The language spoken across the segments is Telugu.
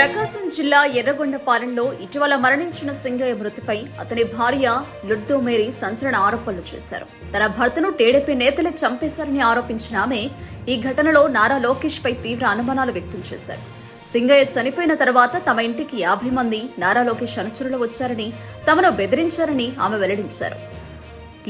ప్రకాశం జిల్లా ఎర్రగొండపాలెంలో ఇటీవల మరణించిన సింగయ్య మృతిపై అతని భార్య లుడ్దో మేరీ సంచలన ఆరోపణలు చేశారు. తన భర్తను టీడీపీ నేతలే చంపేశారని ఆరోపించిన ఆమె ఈ ఘటనలో నారా లోకేష్ పై తీవ్ర అనుమానాలు వ్యక్తం చేశారు. సింగయ్య చనిపోయిన తర్వాత తమ ఇంటికి యాభై మంది నారా లోకేష్ అనుచరులు వచ్చారని తమను బెదిరించారని ఆమె వెల్లడించారు.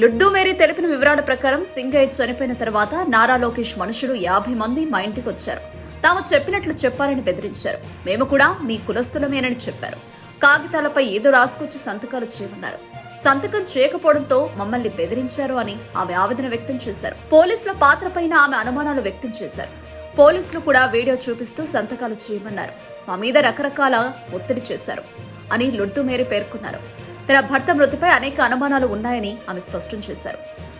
లుడ్డు మేరీ తెలిపిన వివరాల ప్రకారం సింగయ్య చనిపోయిన తర్వాత నారా లోకేష్ మనుషులు యాభై మంది మా ఇంటికి వచ్చారు. తాము చెప్పినట్లు చెప్పాలని బెదిరించారు. మేము కూడా మీ కులస్తులమేనని చెప్పారు. కాగితాలపై ఏదో రాసుకొచ్చి సంతకాలు చేయమన్నారు. సంతకం చేయకపోవడంతో మమ్మల్ని బెదిరించారు అని ఆమె ఆవేదన వ్యక్తం చేశారు. పోలీసుల పాత్రపైన ఆమె అనుమానాలు వ్యక్తం చేశారు. పోలీసులు కూడా వీడియో చూపిస్తూ సంతకాలు చేయమన్నారు. మా మీద రకరకాల ఒత్తిడి చేశారు అని లుడ్డు మేరీ పేర్కొన్నారు. తన భర్త మృతిపై అనేక అనుమానాలు ఉన్నాయని ఆమె స్పష్టం చేశారు.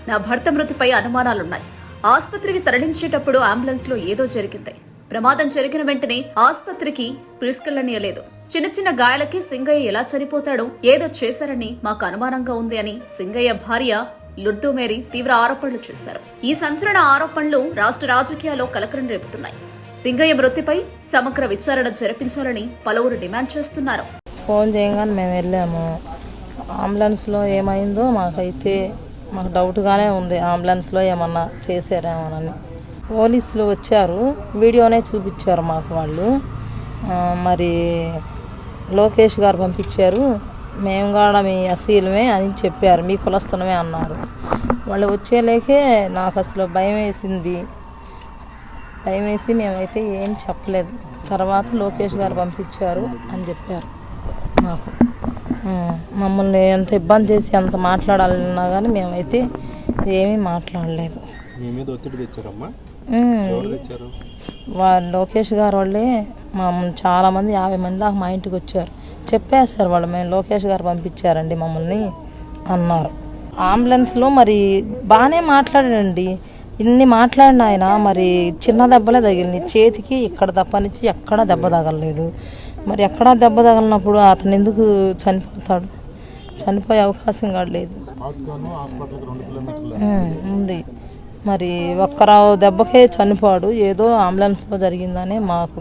నా భర్త మృతిపై అనుమానాలున్నాయి. ఆసుపత్రికి తరలించేటప్పుడు అంబులెన్స్లో ఏదో జరిగింది. ప్రమాదం జరిగిన వెంటనే ఆసుపత్రికి తీసుకెళ్ళనీయలేదు. చిన్న చిన్న గాయాలకి సింగయ్య ఎలా చనిపోతాడో ఏదో చేశారని మాకు అనుమానంగా ఉంది అని సింగయ్య భార్య లుర్దుమేరి మేరీ తీవ్ర ఆరోపణలు చేశారు. ఈ సంచలన ఆరోపణలు రాష్ట్ర రాజకీయాల్లో కలకలం రేపుతున్నాయి. సింగయ్య మృతిపై సమగ్ర విచారణ జరిపించాలని పలువురు డిమాండ్ చేస్తున్నారు. ఫోన్ చేయగానే మేము వెళ్ళాము. అంబులెన్స్లో ఏమైందో మాకైతే మాకు డౌట్గానే ఉంది. అంబులెన్స్లో ఏమన్నా చేశారేమోనని. పోలీసులు వచ్చారు. వీడియోనే చూపించారు మాకు వాళ్ళు. మరి లోకేష్ గారు పంపించారు. మేము కూడా మీ అసీలమే అని చెప్పారు. మీ కులస్థలమే అన్నారు. వాళ్ళు వచ్చేలేకే నాకు అసలు భయం వేసింది. భయం వేసి మేమైతే ఏం చెప్పలేదు. తర్వాత లోకేష్ గారు పంపించారు అని చెప్పారు మాకు. మమ్మల్ని ఎంత ఇబ్బంది చేసి ఎంత మాట్లాడాలన్నా కానీ మేమైతే ఏమీ మాట్లాడలేదు. మీ మీద ఒత్తిడి తెచ్చారమ్మా? వాళ్ళు లోకేష్ గారు వాళ్ళే. మా చాలా మంది యాభై మంది దాకా మా ఇంటికి వచ్చారు. చెప్పేశారు వాళ్ళు మేము లోకేష్ గారు పంపించారండి మమ్మల్ని అన్నారు. అంబులెన్స్లో మరి బాగానే మాట్లాడాడండి. ఇన్ని మాట్లాడిన ఆయన మరి చిన్న దెబ్బలే తగిలినాయి చేతికి ఇక్కడ తప్పనిచ్చి ఎక్కడా దెబ్బ తగలలేదు. మరి ఎక్కడా దెబ్బ తగలినప్పుడు అతను ఎందుకు చనిపోతాడు? చనిపోయే అవకాశం కూడా లేదు. ఉంది. మరి ఒక్కరావు దెబ్బకే చనిపోడు. ఏదో అంబులెన్స్లో జరిగిందని మాకు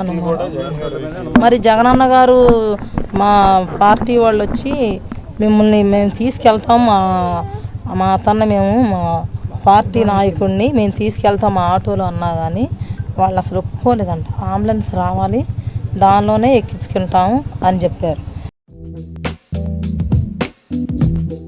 అనుమానం. మరి జగనన్న గారు మా పార్టీ వాళ్ళు వచ్చి మిమ్మల్ని మేము తీసుకెళ్తాం మా మా అతన్ని మేము మా పార్టీ నాయకుడిని మేము తీసుకెళ్తాం మా ఆటోలో అన్నా కానీ వాళ్ళు అసలు ఒప్పుకోలేదంట. అంబులెన్స్ రావాలి దానిలోనే ఎక్కించుకుంటాము అని చెప్పారు.